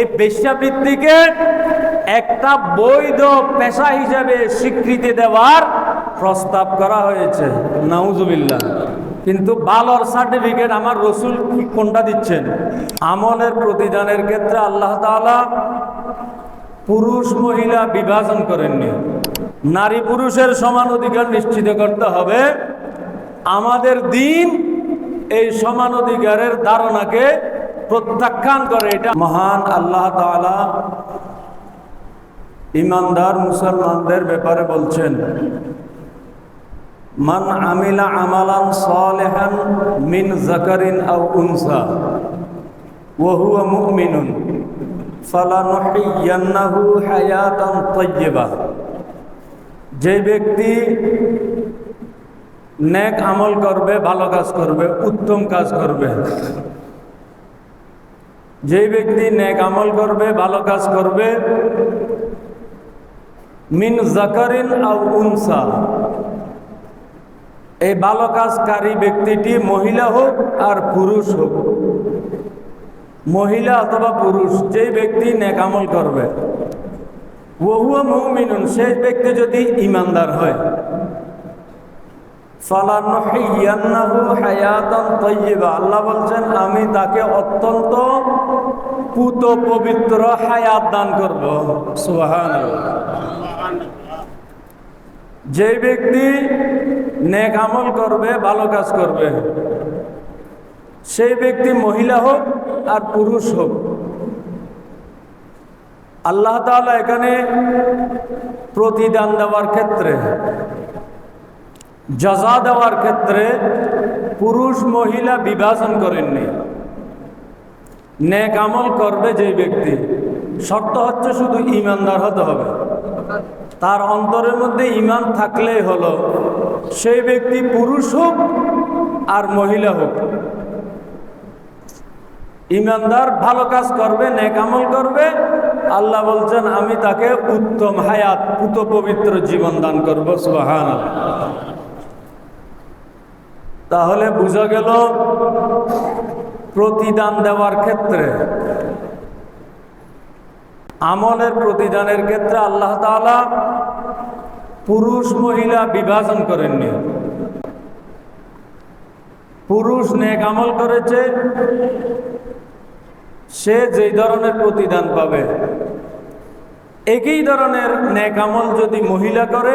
এই বেশ্যাবৃত্তিকে একটা বৈধ পেশা হিসাবে স্বীকৃতি দেওয়ার প্রস্তাব করা হয়েছে। নাউজুবিল্লাহ। কিন্তু বালর সার্টিফিকেট আমার রসুল কোনটা দিচ্ছেন? আমলের প্রতিদানের ক্ষেত্রে আল্লাহ তাআলা পুরুষ মহিলা বিভাজন করেননি। নারী পুরুষের সমান অধিকার নিশ্চিত করতে হবে। আমাদের দিন এই সমান অধিকারের ধারণাকে প্রত্যাখ্যান করে এটা। মহান আল্লাহ তাআলা ইমানদার মুসলমানদের ব্যাপারে বলছেন, মান আমিলা আমালান সালেহান মিন জাকারিন আও উনসা ওহুয়া মুমিনুন ফালানুহিয়ান্নাহু হায়াতান তাইয়্যিবা। যে ব্যক্তি নেক আমল করবে, ভালো কাজ করবে, উত্তম কাজ করবে যে ব্যক্তি নেক আমল করবে, ভালো কাজ করবে, মিন জাকারিন আও উনসা। এই ভালো কাজকারী ব্যক্তিটি মহিলা হোক আর পুরুষ হোক, মহিলা অথবা পুরুষ যে ব্যক্তি নেক আমল করবে। ওহুয়া মুমিনুন, সেই ব্যক্তি যদি ইমানদার হয়। আল্লাহ বলছেন, আমি তাকে অত্যন্ত পুত পবিত্র হায়াত দান করব। সুবহানাল্লাহ। যে ব্যক্তি নেক আমল করবে, ভালো কাজ করবে, সেই ব্যক্তি মহিলা হোক আর পুরুষ হোক, আল্লাহ তাআলা এখানে প্রতিদান দেওয়ার ক্ষেত্রে জজা দেওয়ার ক্ষেত্রে পুরুষ মহিলা বিভাজন করেননি। নেক আমল করবে যে ব্যক্তি। শর্ত হচ্ছে শুধু ইমানদার হতে হবে। তার অন্তরের মধ্যে ইমান থাকলেই হলো সেই ব্যক্তি পুরুষ হোক আর মহিলা হোক। ইমানদার ভালো কাজ করবে, নেক আমল করবে। আল্লাহ বলছেন, আমি তাকে উত্তম হায়াত, পুত পবিত্র জীবন দান করব। সুহান তাহলে বোঝা গেল প্রতিদান দেওয়ার ক্ষেত্রে, আমলের প্রতিদানের ক্ষেত্রে আল্লাহ পুরুষ মহিলা বিভাজন করেননি। পুরুষ নেক আমল করেছে, সে যেই ধরনের প্রতিদান পাবে। একই ধরনের নেক আমল যদি মহিলা করে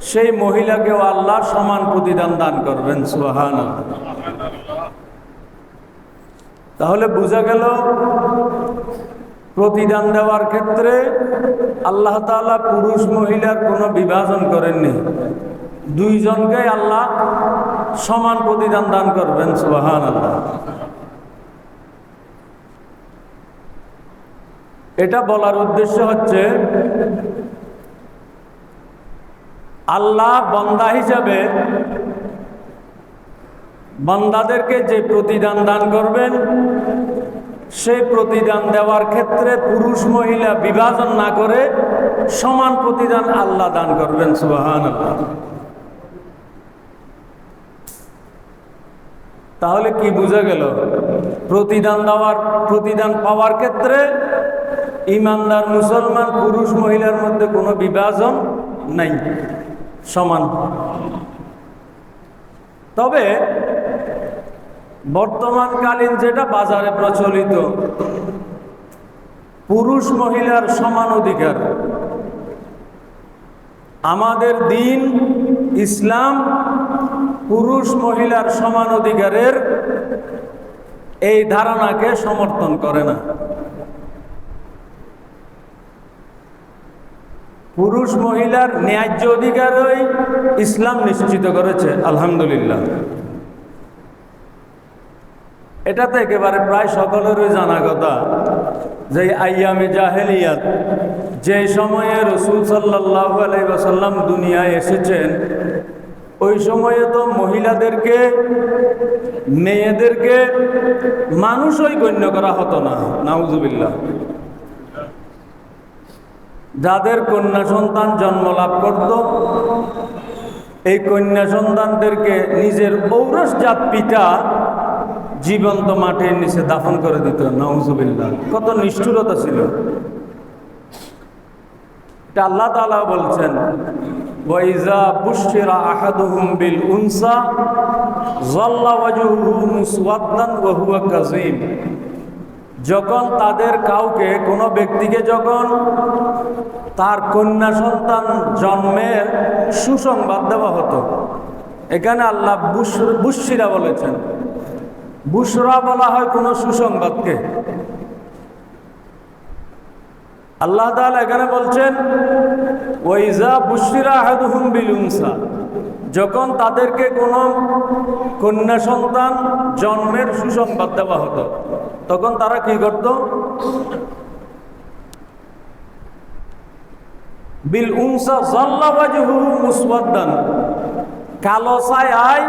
সেই মহিলাকেও আল্লাহ সমান প্রতিদান দান করবেন সুহান তাহলে বোঝা গেল, প্রতিদান দেওয়ার ক্ষেত্রে আল্লাহ তাআলা পুরুষ মহিলার কোনো বিভাজন করেননি। দুইজনকে আল্লাহ সমান প্রতিদান দান করবেন সুবাহান আল্লাহ এটা বলার উদ্দেশ্য হচ্ছে আল্লাহ বন্দা হিসাবে বান্দাদেরকে যে প্রতিদান দান করবেন সেই প্রতিদান দেওয়ার ক্ষেত্রে পুরুষ মহিলা বিভাজন না করে সমান প্রতিদান আল্লাহ দান করবেন সুবাহান তাহলে কি বুঝা গেল? প্রতিদান দেওয়ার, প্রতিদান পাওয়ার ক্ষেত্রে ইমানদার মুসলমান পুরুষ মহিলার মধ্যে কোনো বিভাজন নাই। সমান। তবে বর্তমানকালীন যেটা বাজারে প্রচলিত, পুরুষ মহিলার সমান অধিকার। আমাদের দিন ইসলাম পুরুষ মহিলার সমান অধিকারের এই ধারণাকে সমর্থন করে না। পুরুষ মহিলার ন্যায্য অধিকারই ইসলাম নিশ্চিত করেছে, আলহামদুলিল্লাহ। এটা তো একেবারে প্রায় সকলেরই জানা কথা যে আইয়ামে জাহেলিয়াত যে সময়ে রসুল সাল্লাহ আলাইসাল্লাম দুনিয়ায় এসেছেন, ওই সময়ে তো মহিলাদেরকে, মেয়েদেরকে মানুষই গণ্য করা হতো না, নাউজুবিল্লাহ। যাদের কন্যা সন্তান জন্ম লাভ করত, এই কন্যা সন্তানদেরকে নিজের ঔরসজাত পিতা জীবন্ত মাটির নিচে দাফন করে দিত। নওজুবিল্লাহ কত নিষ্ঠুরতা ছিল। এটা আল্লাহ তাআলা বলছেন ওয়াইজা বিল উনসা যখন তাদের কাউকে, কোনো ব্যক্তিকে যখন তার কন্যা সন্তান জন্মের সুসংবাদ দেওয়া হতো, এখানে আল্লাহ বুশিরা বলেছেন। বুশরা বলা হয় কোনো সুসংবাদকে। আল্লাহ এখানে বলছেন ওইজা বুশিরা আহাদুহুম বিল উনসা যখন তাদেরকে কোনো কন্যা সন্তান জন্মের সুসংবাদ দেওয়া হতো। তখন তারা কি করত? বিল উনসা জাল্লা ওয়াজহু মুসওয়াদ্দান। কালো ছায়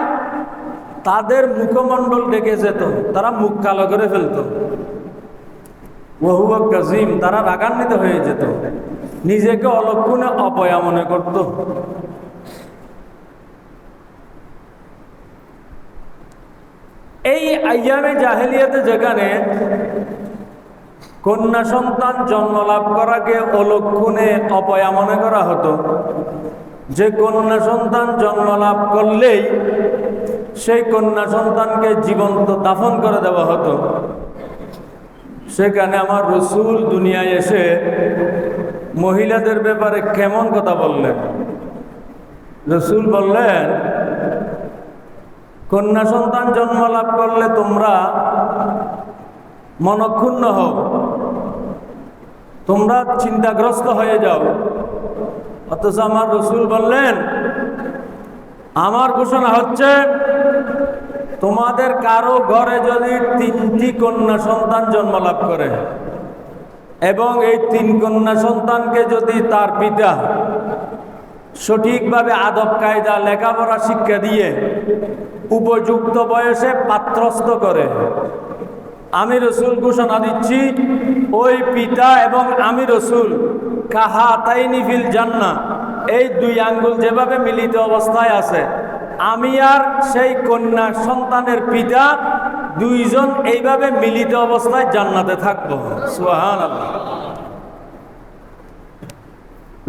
তাদের মুখমণ্ডল ডেকে যেত, তারা মুখ কালো করে ফেলতো। ওহুয়া কাজিম তারা রাগান্বিত হয়ে যেত। নিজেকে অলক্ষণে অপয়া মনে করত। এই আয়ামে জাহেলিয়াতে যেখানে কন্যা সন্তান জন্ম লাভ করাকে অলক্ষণে অপয়া মনে করা হতো, যে কন্যা সন্তান জন্ম লাভ করলেই সেই কন্যা সন্তানকে জীবন্ত দাফন করে দেওয়া হতো। সেখানে আমার রসুল দুনিয়ায় এসে মহিলাদের ব্যাপারে কেমন কথা বললেন? রসুল বললেন কন্যা সন্তান জন্ম লাভ করলে তোমরা মনক্ষুণ্ণ হও। তোমরা চিন্তাগ্রস্ত হয়ে যাও। অথচ আমার রসুল বললেন, আমার ঘোষণা হচ্ছে, তোমাদের কারও ঘরে যদি তিনটি কন্যা সন্তান জন্ম লাভ করে এবং এই তিন কন্যা সন্তানকে যদি তার পিতা সঠিকভাবে আদব কায়দা, লেখাপড়া, শিক্ষা দিয়ে উপযুক্ত বয়সে পাত্রস্থ করে। আমি রসুল ঘোষণা দিচ্ছি, ওই পিতা এবং আমি রসুল, কাহা তাইনি ফিল জান্না এই দুই আঙ্গুল যেভাবে মিলিত অবস্থায় আছে, আমি আর সেই কন্যা সন্তানের পিতা দুইজন এইভাবে মিলিত অবস্থায় জান্নাতে থাকব। সুহান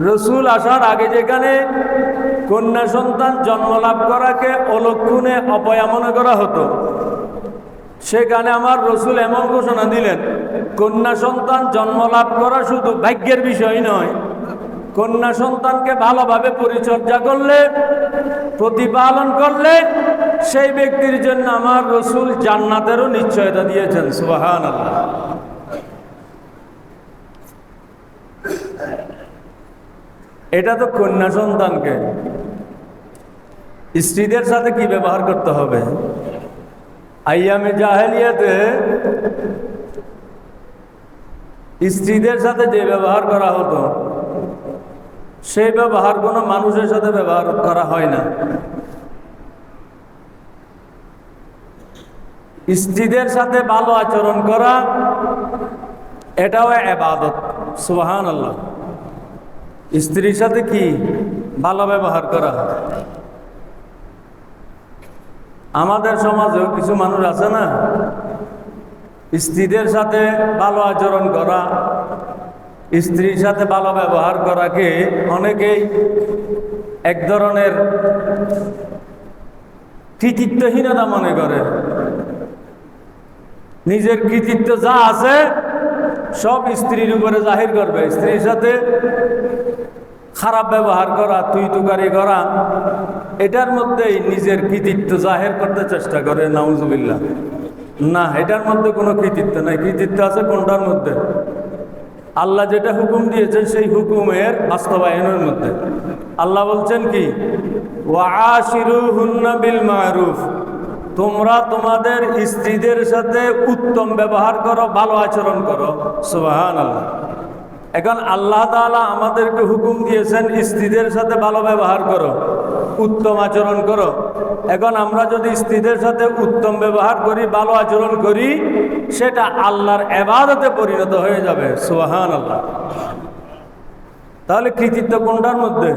রসুল আসার আগে যেখানে কন্যা সন্তান জন্ম লাভ করাকে অলক্ষণে অপয়া মনে করা হতো। সেখানে আমার রসুল এমন ঘোষণা দিলেন, কন্যা সন্তান জন্ম লাভ করা শুধু ভাগ্যের বিষয় নয়। কন্যা সন্তানকে ভালোভাবে পরিচর্যা করলে, প্রতিপালন করলে, সেই ব্যক্তির জন্য আমার রসুল জান্নাতেরও নিশ্চয়তা দিয়েছেন। সুবাহান আল্লাহ এটা তো কন্যা সন্তানকে। স্ত্রীদের সাথে কি ব্যবহার করতে হবে? আইয়ামে জাহেলিয়াতে স্ত্রীদের সাথে যে ব্যবহার করা হতো সেই ব্যবহার কোনো মানুষের সাথে ব্যবহার করা হয় না। স্ত্রীদের সাথে ভালো আচরণ করা, এটাও এবাদত সুবাহান আল্লাহ স্ত্রীর সাথে কি ভালো ব্যবহার করা আমাদের সমাজেও কিছু মানুষ আছে না? স্ত্রীদের সাথে ভালো আচরণ করা, স্ত্রীর সাথে ভালো ব্যবহার করাকে অনেকেই এক ধরনের কৃতিত্বহীনতা মনে করে। নিজের কৃতিত্ব যা আছে সব স্ত্রীর উপরে জাহির করবে। স্ত্রীর সাথে খারাপ ব্যবহার করা তুই তুকারি করা, এটার মধ্যেই নিজের কৃতিত্ব জাহের করতে চেষ্টা করে, নাউজুবিল্লাহ। না, এটার মধ্যে কোনো কৃতিত্ব নাই। কৃতিত্ব আছে কোনটার মধ্যে? আল্লাহ যেটা হুকুম দিয়েছেন, সেই হুকুমের বাস্তবায়নের মধ্যে। আল্লাহ বলছেন কি? বিল তোমরা তোমাদের স্ত্রীদের সাথে উত্তম ব্যবহার করো, ভালো আচরণ করো। সুবাহান আল্লাহ এখন আল্লাহ তাআলা আমাদেরকে হুকুম দিয়েছেন, স্ত্রীদের সাথে ভালো ব্যবহার করো, উত্তম আচরণ করো। এখন আমরা যদি স্ত্রীদের সাথে উত্তম ব্যবহার করি, ভালো আচরণ করি, সেটা আল্লাহর এবাদতে পরিণত হয়ে যাবে। সোহান আল্লাহ তাহলে কৃতিত্ব কোনটার মধ্যে?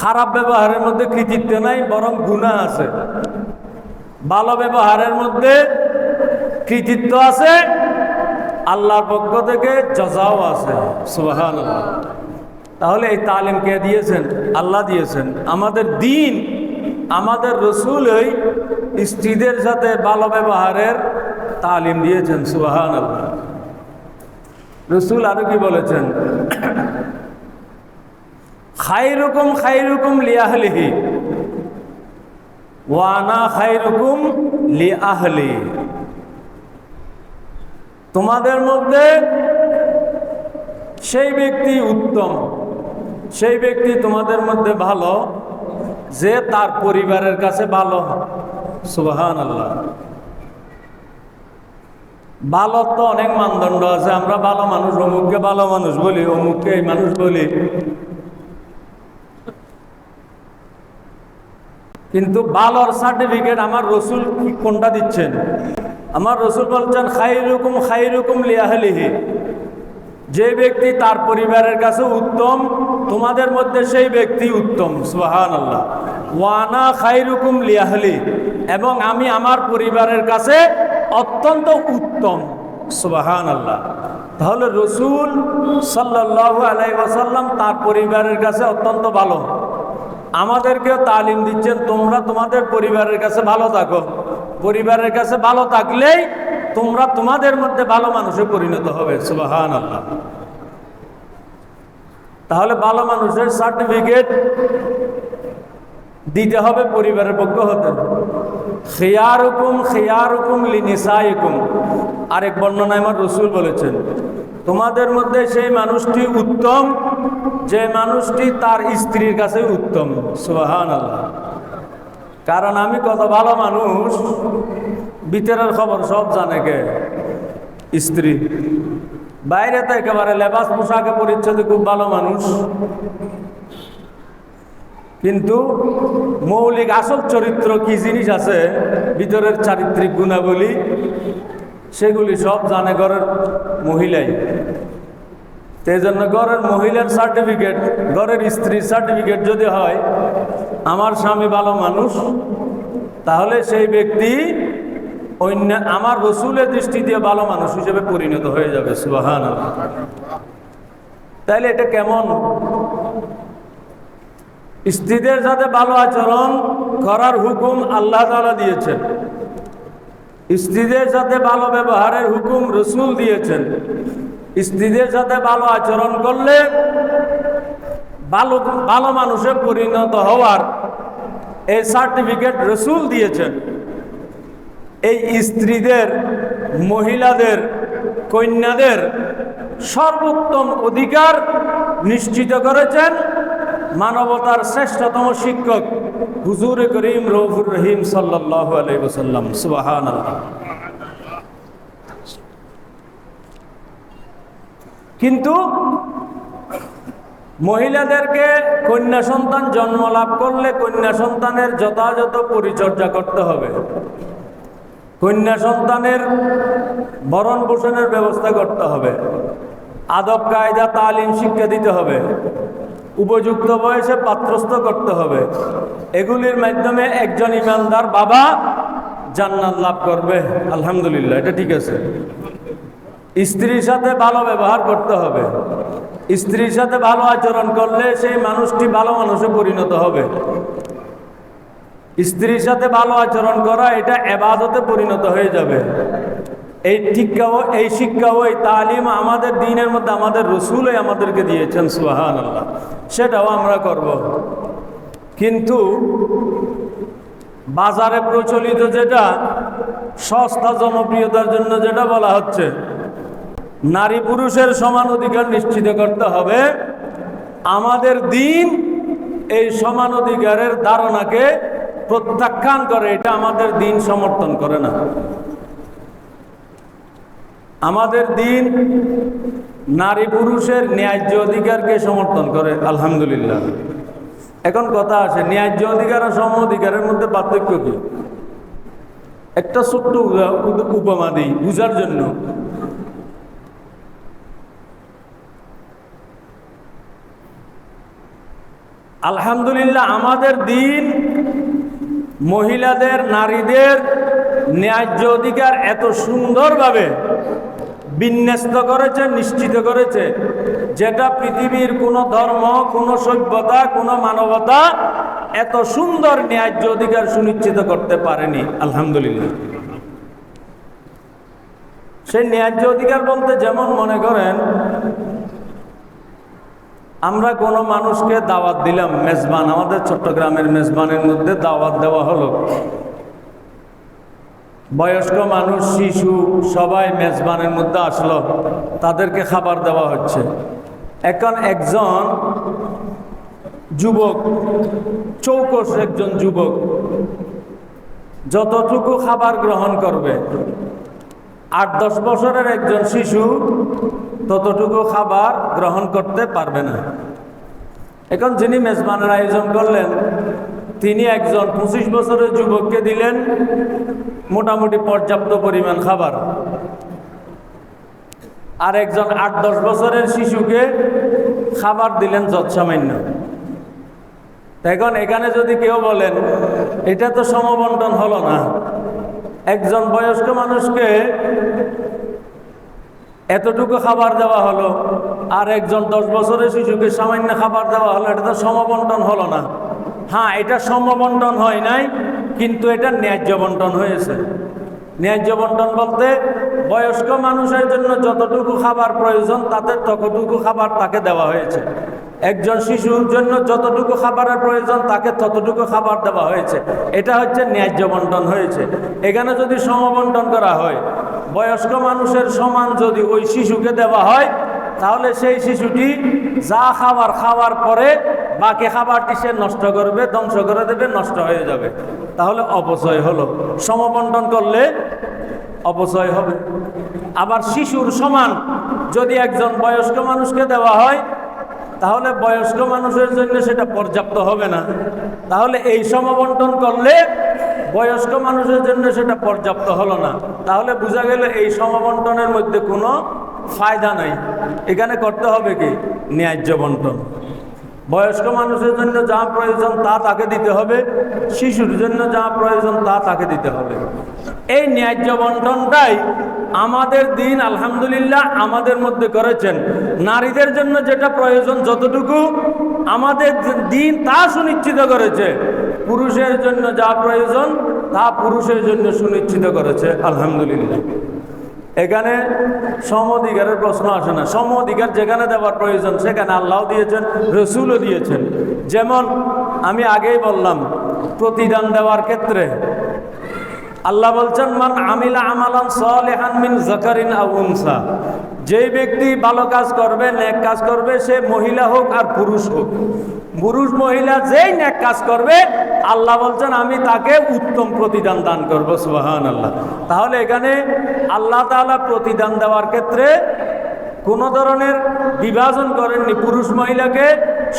খারাপ ব্যবহারের মধ্যে কৃতিত্ব নাই, বরং গুণা আছে। ভালো ব্যবহারের মধ্যে কৃতিত্ব আছে আল্লাহর পক্ষ থেকে জজাও আছে। তাহলে এই তালিম কে দিয়েছেন? আল্লাহ দিয়েছেন। আমাদের দিন, আমাদের রসুলই স্ত্রীদের সাথে ভালো ব্যবহারের তালিম দিয়েছেন সুবাহান রসুল আরও কি বলেছেন? খাইরুকুম খাইরুকুম লিয়াহলিহি ওয়ানা খাইরুকুম লিআহলি। তোমাদের মধ্যে সেই ব্যক্তি উত্তম, সেই ব্যক্তি তোমাদের মধ্যে ভালো, যে তার পরিবারের কাছে ভালো। সুবাহান আল্লাহ ভালো তো অনেক মানদণ্ড আছে, আমরা ভালো মানুষ, অমুককে ভালো মানুষ বলি, অমুককে এই মানুষ বলি। কিন্তু ভালোর সার্টিফিকেট আমার রসুল কোনটা দিচ্ছেন? আমার রসুল বলছেন খাই রকম খাই রকম লিয়াহলিহি যে ব্যক্তি তার পরিবারের কাছে উত্তম, তোমাদের মধ্যে সেই ব্যক্তি উত্তম সুহান আল্লাহ ওয়ানা খাই রকম লিয়াহলি এবং আমি আমার পরিবারের কাছে অত্যন্ত উত্তম সুবাহান আল্লাহ তাহলে রসুল সাল্লাহ আলাই ওয়াসাল্লাম তার পরিবারের কাছে অত্যন্ত ভালো। আমাদেরকেও তালিম দিচ্ছেন, তোমরা তোমাদের পরিবারের কাছে ভালো থাকো। পরিবারের কাছে ভালো থাকলেই তোমরা তোমাদের মধ্যে ভালো মানুষে পরিণত হবে সুবাহান আল্লাহ তাহলে ভালো মানুষের সার্টিফিকেট দিতে হবে পরিবারের পক্ষ হতে। খেয়ার হুকুম খেয়ার হুকুম লিনিসাই হুকুম আরেক বর্ণনায় আমার রসুল বলেছেন, তোমাদের মধ্যে সেই মানুষটি উত্তম, যে মানুষটি তার স্ত্রীর কাছে উত্তম। সুহান আল্লাহ কারণ আমি কত ভালো মানুষ। ভিতরের খবর সব জানে কে? স্ত্রী। বাইরে তো একেবারে লেবাস পোশাকে পরিচ্ছদে খুব ভালো মানুষ। কিন্তু মৌলিক আসল চরিত্র কি জিনিস আছে? ভিতরের চারিত্রিক গুণাবলী, সেগুলি সব জানে ঘরের মহিলাই। সেই জন্য ঘরের মহিলার সার্টিফিকেট ঘরের স্ত্রীর সার্টিফিকেট যদি হয়, আমার স্বামী ভালো মানুষ, তাহলে সেই ব্যক্তি অন্য আমার রসুলের দৃষ্টি দিয়ে ভালো মানুষ হিসেবে পরিণত হয়ে যাবে সুবাহান তাইলে এটা কেমন? স্ত্রীদের সাথে ভালো আচরণ করার হুকুম আল্লাহ তালা দিয়েছেন। স্ত্রীদের সাথে ভালো ব্যবহারের হুকুম রসুল দিয়েছেন। স্ত্রীদের সাথে ভালো আচরণ করলে ভালো ভালো মানুষে পরিণত হওয়ার এই সার্টিফিকেট রসুল দিয়েছেন। এই স্ত্রীদের, মহিলাদের, কন্যাদের সর্বোত্তম অধিকার নিশ্চিত করেছেন মানবতার শ্রেষ্ঠতম শিক্ষক হুজুর করিম রফুর রহিম সাল্লাহ আলাইসাল্লাম সুবাহান কিন্তু মহিলাদেরকে কন্যা সন্তান জন্ম লাভ করলে কন্যা সন্তানের যথাযথ পরিচর্যা করতে হবে। কন্যা সন্তানের ভরণ পোষণের ব্যবস্থা করতে হবে। আদব কায়দা, তালিম, শিক্ষা দিতে হবে। উপযুক্ত বয়সে পাত্রস্থ করতে হবে। এগুলির মাধ্যমে একজন ইমানদার বাবা জান্নাত লাভ করবে। আলহামদুলিল্লাহ, এটা ঠিক আছে। স্ত্রীর সাথে ভালো ব্যবহার করতে হবে। স্ত্রীর সাথে ভালো আচরণ করলে সেই মানুষটি ভালো মানুষে পরিণত হবে। স্ত্রীর সাথে ভালো আচরণ করা, এটা এবাদতে পরিণত হয়ে যাবে। এই শিক্ষাও এই শিক্ষাও এই তালিম আমাদের দিনের মধ্যে আমাদের রসুলই আমাদেরকে দিয়েছেন সুহান আল্লাহ সেটাও আমরা করব। কিন্তু বাজারে প্রচলিত যেটা, সস্তা জনপ্রিয়তার জন্য যেটা বলা হচ্ছে নারী পুরুষের সমান অধিকার নিশ্চিত করতে হবে। আমাদের দিন এই সমান অধিকারের ধারণাকে প্রত্যাখ্যান করে, এটা আমাদের দিন সমর্থন করে না। আমাদের দিন নারী পুরুষের ন্যায্য অধিকারকে সমর্থন করে, আলহামদুলিল্লাহ। এখন কথা আছে, ন্যায্য অধিকার আর সম অধিকারের মধ্যে পার্থক্য কি? একটা ছোট্ট উপমা দিই, বুঝার জন্য। আলহামদুলিল্লাহ, আমাদের দিন মহিলাদের, নারীদের ন্যায্য অধিকার এত সুন্দরভাবে বিন্যস্ত করেছে, নিশ্চিত করেছে, যেটা পৃথিবীর কোনো ধর্ম, কোনো সভ্যতা, কোনো মানবতা এত সুন্দর ন্যায্য অধিকার সুনিশ্চিত করতে পারেনি। আলহামদুলিল্লাহ। সেই ন্যায্য অধিকার বলতে যেমন মনে করেন আমরা কোনো মানুষকে দাওয়াত দিলাম, মেজবান, আমাদের চট্টগ্রামের মেজবানের মধ্যে দাওয়াত দেওয়া হলো। বয়স্ক মানুষ, শিশু, সবাই মেজবানের মধ্যে আসলো, তাদেরকে খাবার দেওয়া হচ্ছে। এখন একজন যুবক, চৌকস একজন যুবক, যতটুকু খাবার গ্রহণ করবে, আট দশ বছরের একজন শিশু ততটুকু খাবার গ্রহণ করতে পারবে না। এখন যিনি মেজবানের আয়োজন করলেন, তিনি একজন পঁচিশ বছরের যুবককে দিলেন মোটামুটি পর্যাপ্ত পরিমাণ খাবার। আর একজন আট দশ বছরের শিশুকে খাবার দিলেন যৎসামান্য। এখন এখানে যদি কেউ বলেন, এটা তো সমবন্টন হলো না। একজন বয়স্ক মানুষকে এতটুকু খাবার দেওয়া হলো আর একজন দশ বছরের শিশুকে সামান্য খাবার দেওয়া হলো, এটা তো সমবন্টন হলো না। হ্যাঁ এটা সমবন্টন হয় নাই, কিন্তু এটা ন্যায্য বন্টন হয়েছে। ন্যায্য বন্টন বলতে বয়স্ক মানুষের জন্য যতটুকু খাবার প্রয়োজন, তাতে ততটুকু খাবার তাকে দেওয়া হয়েছে। একজন শিশুর জন্য যতটুকু খাবারের প্রয়োজন, তাকে ততটুকু খাবার দেওয়া হয়েছে। এটা হচ্ছে ন্যায্য বন্টন হয়েছে। এখানে যদি সমবন্টন করা হয় বয়স্ক মানুষের সমান যদি ওই শিশুকে দেওয়া হয়, তাহলে সেই শিশুটি যা খাবার খাওয়ার পরে বাকি খাবারটি সে নষ্ট করবে, ধ্বংস করে দেবে, নষ্ট হয়ে যাবে। তাহলে অপচয় হলো। সমবন্টন করলে অপচয় হবে। আবার শিশুর সমান যদি একজন বয়স্ক মানুষকে দেওয়া হয়, তাহলে বয়স্ক মানুষের জন্য সেটা পর্যাপ্ত হবে না। তাহলে এই সমবন্টন করলে বয়স্ক মানুষের জন্য সেটা পর্যাপ্ত হলো না। তাহলে বোঝা গেল এই সমবন্টনের মধ্যে কোনো ফায়দা নাই। এখানে করতে হবে কি? ন্যায্য বন্টন। বয়স্ক মানুষের জন্য যা প্রয়োজন তা তাকে দিতে হবে। শিশুর জন্য যা প্রয়োজন তা তাকে দিতে হবে। এই ন্যায্য বন্টনটাই আমাদের দিন আলহামদুলিল্লাহ আমাদের মধ্যে করেছেন। নারীদের জন্য যেটা প্রয়োজন যতটুকু আমাদের দিন তা সুনিশ্চিত করেছে। পুরুষের জন্য যা প্রয়োজন, তা পুরুষের জন্য সুনিশ্চিত করেছে। আলহামদুলিল্লাহ। এখানে সম অধিকারের প্রশ্ন আসে না। সম অধিকার যেখানে দেওয়ার প্রয়োজন, সেখানে আল্লাহ দিয়েছেন, রসুলও দিয়েছেন। যেমন আমি আগেই বললাম, প্রতিদান দেওয়ার ক্ষেত্রে আল্লাহ বলছেন, মান আমিলা আমালান সালেহান মিন জাকারিন আও যেই ব্যক্তি ভালো কাজ করবে নেক কাজ করবে, সে মহিলা হোক আর পুরুষ হোক। পুরুষ মহিলা যেই নেক কাজ করবে, আল্লাহ বলছেন, আমি তাকে উত্তম প্রতিদান দান করব সুবাহান আল্লাহ তাহলে এখানে আল্লাহ তাআলা প্রতিদান দেওয়ার ক্ষেত্রে কোনো ধরনের বিভাজন করেননি। পুরুষ মহিলাকে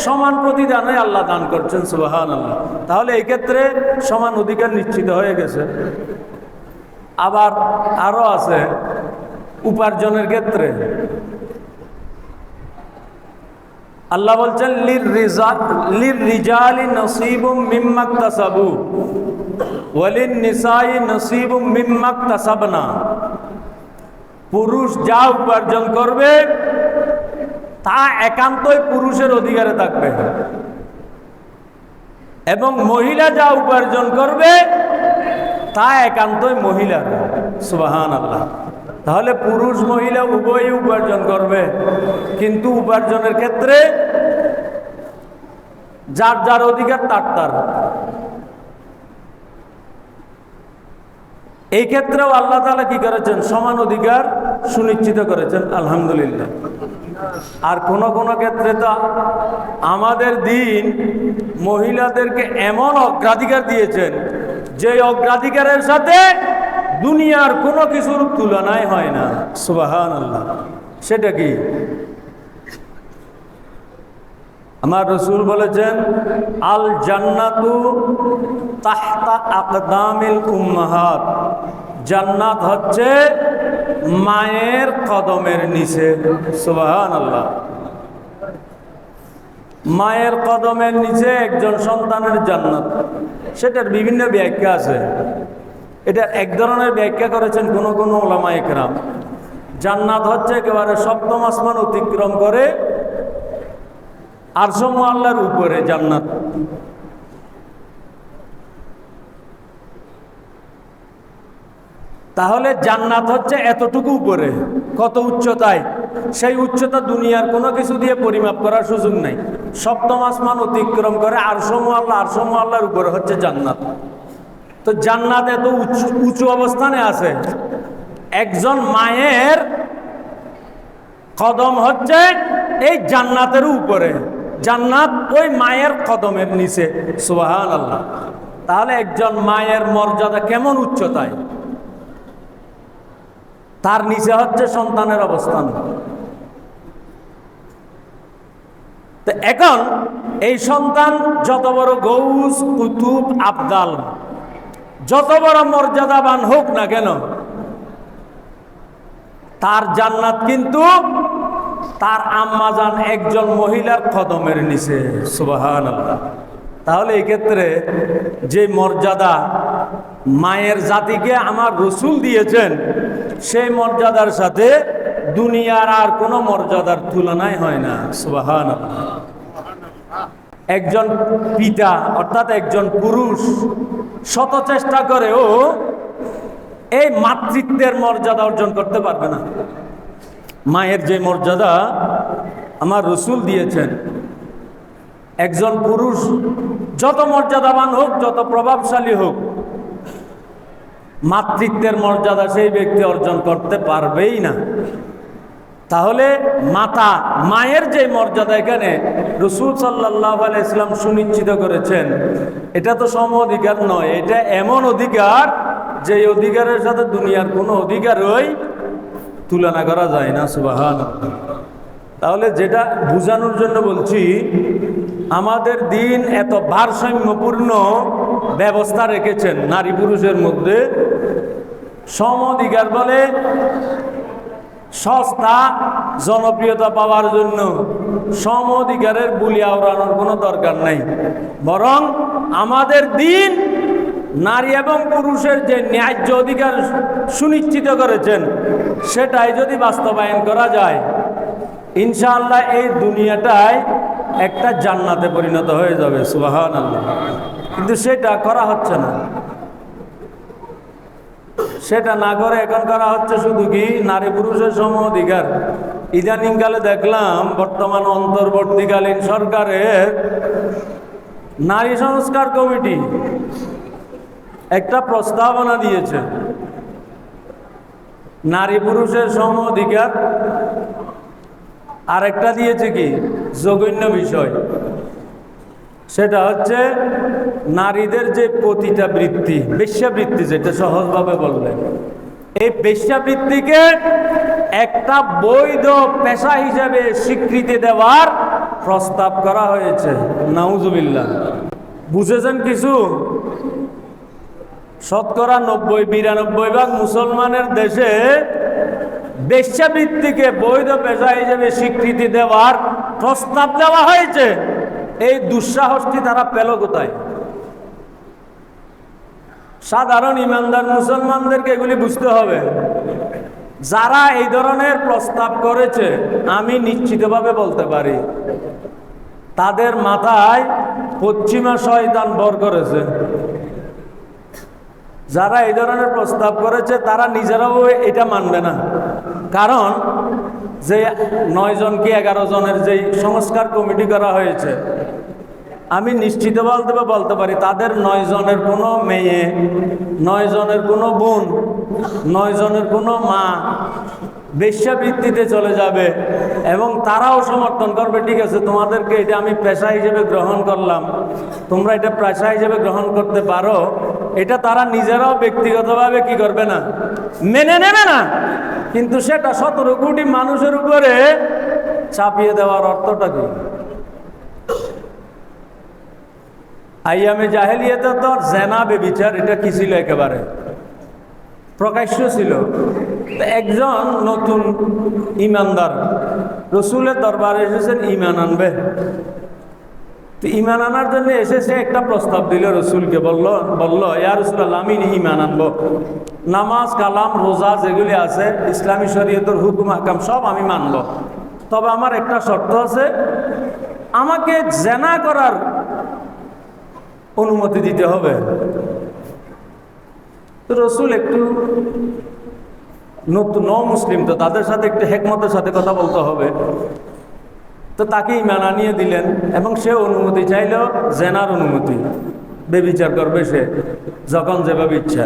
সমান প্রতিদানে আল্লাহ দান করছেন সুবাহান আল্লাহ তাহলে এই ক্ষেত্রে সমান অধিকার নিশ্চিত হয়ে গেছে। আবার আরও আছে উপার্জনের ক্ষেত্রে। আল্লাহ বলছেন, লির রিজা লির রিজালি নসিবুম মিম্মাক্তাসাবু ওয়ালিন নিসাই নসিবুম মিম্মাক্তাসাবনা পুরুষ যা উপার্জন করবে, তা একান্তই পুরুষের অধিকারে থাকবে। এবং মহিলা যা উপার্জন করবে, তা একান্তই মহিলার। সুবাহান আল্লাহ তাহলে পুরুষ মহিলা উভয়ই উপার্জন করবে। কিন্তু উপার্জনের ক্ষেত্রে যার যার অধিকার তার তার। এই ক্ষেত্রেও আল্লাহ তালা কি করেছেন? সমান অধিকার সুনিশ্চিত করেছেন, আলহামদুলিল্লাহ। আর কোন কোন ক্ষেত্রে তো আমাদের দিন মহিলাদেরকে এমন অগ্রাধিকার দিয়েছেন যে অগ্রাধিকারের সাথে দুনিয়ার কোনো কিছুর তুলনায় হয় না। সুবাহান আল্লাহ সেটা কি? আমার রসুল বলেছেন আল জান্নাতু তাহতা আকদামিল উম্মাহাত। জান্নাত হচ্ছে মায়ের কদমের নিচে। সুবাহান আল্লাহ মায়ের কদমের নিচে একজন সন্তানের জান্নাত। সেটার বিভিন্ন ব্যাখ্যা আছে। এটা এক ধরনের ব্যাখ্যা করেছেন কোনো কোনো ওলামা একরাম। জান্নাত হচ্ছে একেবারে সপ্তম আসমান অতিক্রম করে আরশম আল্লাহর উপরে জান্নাত। তাহলে জান্নাত হচ্ছে এতটুকু উপরে, কত উচ্চতায়? সেই উচ্চতা দুনিয়ার কোনো কিছু দিয়ে পরিমাপ করার সুযোগ নাই। সপ্তম আসমান অতিক্রম করে আরশম আল্লাহ আরশম আল্লাহর উপরে হচ্ছে জান্নাত। তো জান্নাত এত উঁচু অবস্থানে আছে। একজন মায়ের কদম হচ্ছে এই জান্নাতের উপরে। জান্নাত ওই মায়ের কদমের নিচে। সুবাহান আল্লাহ তাহলে একজন মায়ের মর্যাদা কেমন উচ্চতায়? তার নিচে হচ্ছে সন্তানের অবস্থান। এখন এই সন্তান যত বড় গৌস কুতুব, আবদাল যত বড় মর্যাদাবান হোক না কেন, তার জান্নাত কিন্তু তার আম্মাজান একজন মহিলার কদমের নিচে সুবাহান আল্লাহ তাহলে এই ক্ষেত্রে যে মর্যাদা মায়ের জাতিকে আমার রসুল দিয়েছেন, সেই মর্যাদার সাথে দুনিয়ার আর কোনো মর্যাদার তুলনায় হয় না সুবাহান একজন পিতা অর্থাৎ একজন পুরুষ শত চেষ্টা করেও এই মাতৃত্বের মর্যাদা অর্জন করতে পারবে না। মায়ের যে মর্যাদা আমার রসুল দিয়েছেন, একজন পুরুষ যত মর্যাদাবান হোক, যত প্রভাবশালী হোক, মাতৃত্বের মর্যাদা সেই ব্যক্তি অর্জন করতে পারবেই না। তাহলে মাতা, মায়ের যে মর্যাদা এখানে রসুল সাল্লাহ ইসলাম সুনিশ্চিত করেছেন, এটা তো সম অধিকার নয়, এটা এমন অধিকার যে অধিকারের সাথে দুনিয়ার কোনো অধিকারই তুলনা করা যায় না সুবাহান তাহলে যেটা বোঝানোর জন্য বলছি, আমাদের দিন এত ভারসাম্যপূর্ণ ব্যবস্থা রেখেছেন নারী পুরুষের মধ্যে। সম অধিকার বলে সস্তা, জনপ্রিয়তা পাওয়ার জন্য সম অধিকারের বুলি আওড়ানোর কোনো দরকার নাই। বরং আমাদের দিন নারী এবং পুরুষের যে ন্যায্য অধিকার সুনিশ্চিত করেছেন, সেটাই যদি বাস্তবায়ন করা যায়, ইনশাআল্লাহ এই দুনিয়াটায় একটা জান্নাতে পরিণত হয়ে যাবে সুবাহান আল্লাহ কিন্তু সেটা করা হচ্ছে না। সেটা না করে এখন করা হচ্ছে শুধু কি? নারী পুরুষের সম অধিকার। ইদানিংকালে দেখলাম বর্তমান অন্তর্বর্তীকালীন সরকারের নারী সংস্কার কমিটি একটা প্রস্তাবনা দিয়েছে। নারী পুরুষের সম অধিকার। আর একটা দিয়েছে কি? জঘন্য বিষয়। সেটা হচ্ছে নারীদের যে পতিতা বৃত্তি, বেশ্যাবৃত্তি যেটা সহজভাবে বললেন। এই বেশ্যাবৃত্তিকে একটা বৈধ পেশা হিসাবে স্বীকৃতি দেওয়ার প্রস্তাব করা হয়েছে। নাউজুবিল্লাহ। বুঝেছেন কিছু? শতকরা নব্বই, বিরানব্বই ভাগ মুসলমানের দেশে বেশ্যাবৃত্তিকে বৈধ পেশা হিসেবে স্বীকৃতি দেওয়ার প্রস্তাব দেওয়া হয়েছে। এই দুঃসাহসটি তারা পেল কোথায়? সাধারণ ইমানদার মুসলমানদেরকে এগুলি বুঝতে হবে। যারা এই ধরনের প্রস্তাব করেছে, আমি নিশ্চিতভাবে বলতে পারি, তাদের মাথায় পশ্চিমা শয়তান বর করেছে। যারা এই ধরনের প্রস্তাব করেছে, তারা নিজেরাও এটা মানবে না। কারণ, যে নয় জন কি এগারো জনের যেই সংস্কার কমিটি করা হয়েছে আমি নিশ্চিত বলতে বলতে পারি, তাদের নয় জনের কোনো মেয়ে, নয় জনের কোনো বোন, নয় জনের কোনো মা বেশ্যাবৃত্তিতে চলে যাবে এবং তারাও সমর্থন করবে, ঠিক আছে, তোমাদেরকে এটা আমি পেশা হিসেবে গ্রহণ করলাম। তোমরা এটা পেশা হিসেবে গ্রহণ করতে পারো। এটা তারা নিজেরাও ব্যক্তিগতভাবে কি করবে না? মেনে নেবে না। কিন্তু সেটা সতেরো কোটি মানুষের উপরে চাপিয়ে দেওয়ার অর্থটা কি? আইয়ামে জাহেলিয়াতে তো জেনা বেবিচার এটা কি ছিল একেবারে? প্রকাশ্য ছিল। একজন নতুন ইমানদার, রসুলের দরবারে এসেছেন, ইমান আনবে। তো ইমান আনার জন্য এসেছে একটা প্রস্তাব দিল রসুলকে, বলল বলল, ইয়া রসুল্লাহ আমি ইমান আনব। নামাজ, কালাম, রোজা যেগুলি আছে, ইসলামী শরীয়তের হুকুম, হাকাম, সব আমি মানব। তবে আমার একটা শর্ত আছে, আমাকে জেনা করার অনুমতি দিতে হবে। তো রসুল একটু নতুন ন মুসলিম তো তাদের সাথে একটু হেকমতের সাথে কথা বলতে হবে। তো তাকে ইমান আনিয়ে দিলেন এবং সে অনুমতি চাইল, জেনার অনুমতি। বেবিচার করবে সে, যখন যেভাবে ইচ্ছা।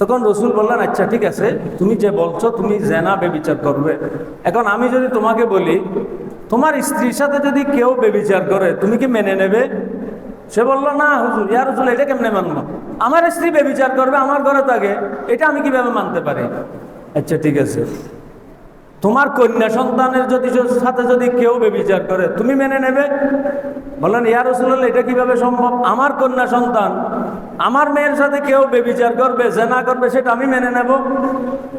তখন রসুল বললেন আচ্ছা ঠিক আছে, তুমি যে বলছো, তুমি জেনা বেবিচার করবে। এখন আমি যদি তোমাকে বলি, তোমার স্ত্রীর সাথে যদি কেউ বেবিচার করে, তুমি কি মেনে নেবে? সে বলল, না, হুজুর, ইয়া হুজুর এটা কেমনে মানবো? আমার স্ত্রী বেবিচার করবে, আমার ঘরে থাকে এটা আমি কীভাবে মানতে পারি? আচ্ছা ঠিক আছে। তোমার কন্যা সন্তানের যদি সাথে যদি কেউ বেবিচার করে, তুমি মেনে নেবে? বলেন ইয়া রসুল্লাহ এটা কীভাবে সম্ভব? আমার কন্যা সন্তান, আমার মেয়ের সাথে কেউ বেবিচার করবে, জেনা করবে, সেটা আমি মেনে নেব?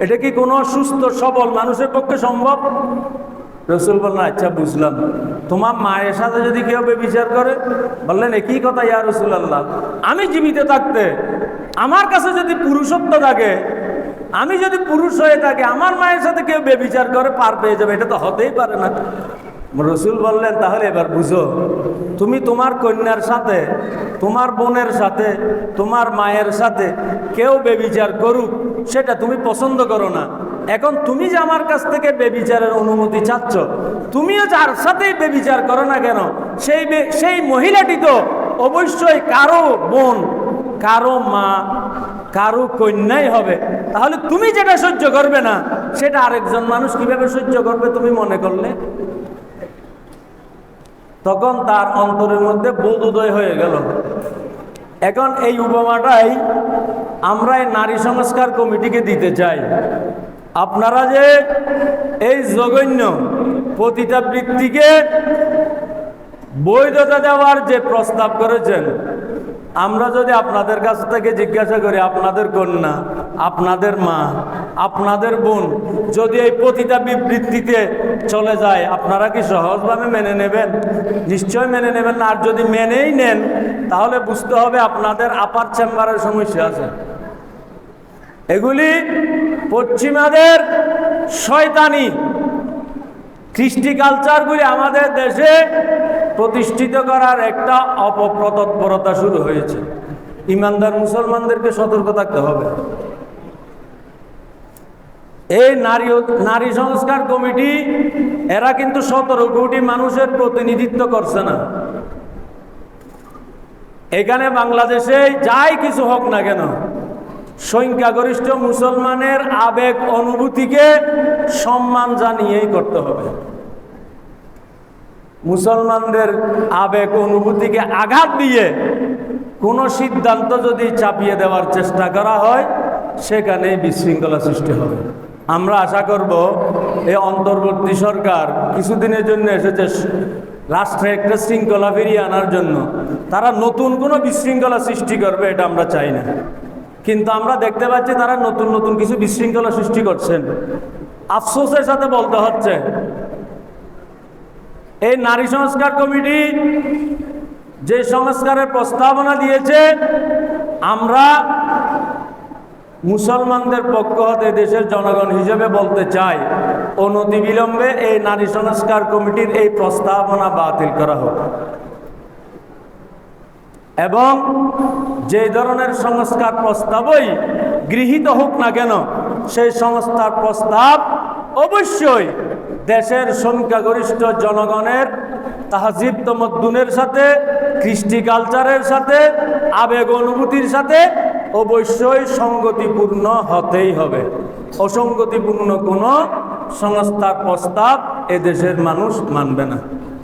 এটা কি কোনো সুস্থ, সবল মানুষের পক্ষে সম্ভব? রসুল বললেন আচ্ছা বুঝলাম। তোমার মায়ের সাথে যদি কেউ বেবিচার করে, বললেন, একই কথা, ইয়া রসুল আল্লাহ আমি জীবিত থাকতে, আমার কাছে যদি পুরুষত্ব থাকে, আমি যদি পুরুষ হয়ে থাকি, আমার মায়ের সাথে কেউ বেবিচার করে, পার পেয়ে যাবে। এটা তো হতেই পারে না। রসুল বললেন, তাহলে এবার বুঝো, তুমি তোমার কন্যার সাথে, তোমার বোনের সাথে, তোমার মায়ের সাথে কেউ বেবিচার করুক, সেটা তুমি পছন্দ করো না। এখন তুমি যে আমার কাছ থেকে বেবিচারের অনুমতি চাচ্ছ, তুমিও যার সাথেই বেবিচার করো না কেন, সেই সেই মহিলাটি তো অবশ্যই কারও বোন, কারও মা, কারও কন্যাই হবে। তাহলে তুমি যেটা সহ্য করবে না, সেটা আরেকজন মানুষ কীভাবে সহ্য করবে তুমি মনে করলে? তখন তার অন্তরের মধ্যে বোধ উদয় হয়ে গেল। এখন এই উপমাটাই আমরা নারী সংস্কার কমিটিকে দিতে চাই। আপনারা যে এই জঘন্য পতিতাবৃত্তিকে বৈধতা দেওয়ার যে প্রস্তাব করেছেন, আমরা যদি আপনাদের কাছ থেকে জিজ্ঞাসা করি, আপনাদের কন্যা, আপনাদের মা, আপনাদের বোন, যদি এই প্রতিটা বিবৃত্তিতে চলে যায়, আপনারা কি সহজভাবে মেনে নেবেন? নিশ্চয় মেনে নেবেন না, আর যদি মেনেই নেন, তাহলে বুঝতে হবে আপনাদের আপার চেম্বারের সমস্যা আছে। এগুলি পশ্চিমাদের শয়তানি কৃষ্টি কালচারগুলি আমাদের দেশে প্রতিষ্ঠিত করার একটা অপপ্রতৎপরতা শুরু হয়েছে। ইমানদার মুসলমানদেরকে সতর্ক থাকতে হবে। এই নারী নারী সংস্কার কমিটি, এরা কিন্তু সতেরো কোটি মানুষের প্রতিনিধিত্ব করছে না। এখানে বাংলাদেশে যাই কিছু হোক না কেন সংখ্যাগরিষ্ঠ মুসলমানের আবেগ অনুভূতিকে সম্মান জানিয়েই করতে হবে। মুসলমানদের আবেগ অনুভূতিকে আঘাত দিয়ে কোনো সিদ্ধান্ত যদি চাপিয়ে দেওয়ার চেষ্টা করা হয় সেখানে বিশৃঙ্খলা সৃষ্টি হবে। আমরা আশা করব এই অন্তর্বর্তী সরকার কিছুদিনের জন্য এসেছে রাষ্ট্রে একটা শৃঙ্খলা ফিরিয়ে আনার জন্য। তারা নতুন কোনো বিশৃঙ্খলা সৃষ্টি করবে এটা আমরা চাই না। কিন্তু আমরা দেখতে পাচ্ছি তারা নতুন নতুন কিছু বিশৃঙ্খলা সৃষ্টি করছেন। আফসোসের সাথে বলতে হচ্ছে, এই নারী সংস্কার কমিটি যে সংস্কারের প্রস্তাবনা দিয়েছে, আমরা মুসলমানদের পক্ষ হতে দেশের জনগণ হিসেবে বলতে চাই, অনতিবিলম্বে এই নারী সংস্কার কমিটির এই প্রস্তাবনা বাতিল করা হোক। এবং যে ধরনের সংস্কার প্রস্তাবই গৃহীত হোক না কেন, সেই সংস্থার প্রস্তাব অবশ্যই দেশের সংখ্যাগরিষ্ঠ জনগণের তাহাজিব তমদ্দুনের সাথে, কৃষ্টি কালচারের সাথে, আবেগ অনুভূতির সাথে অবশ্যই সঙ্গতিপূর্ণ হতেই হবে। অসঙ্গতিপূর্ণ কোনো সংস্থার প্রস্তাব এদেশের মানুষ মানবে না।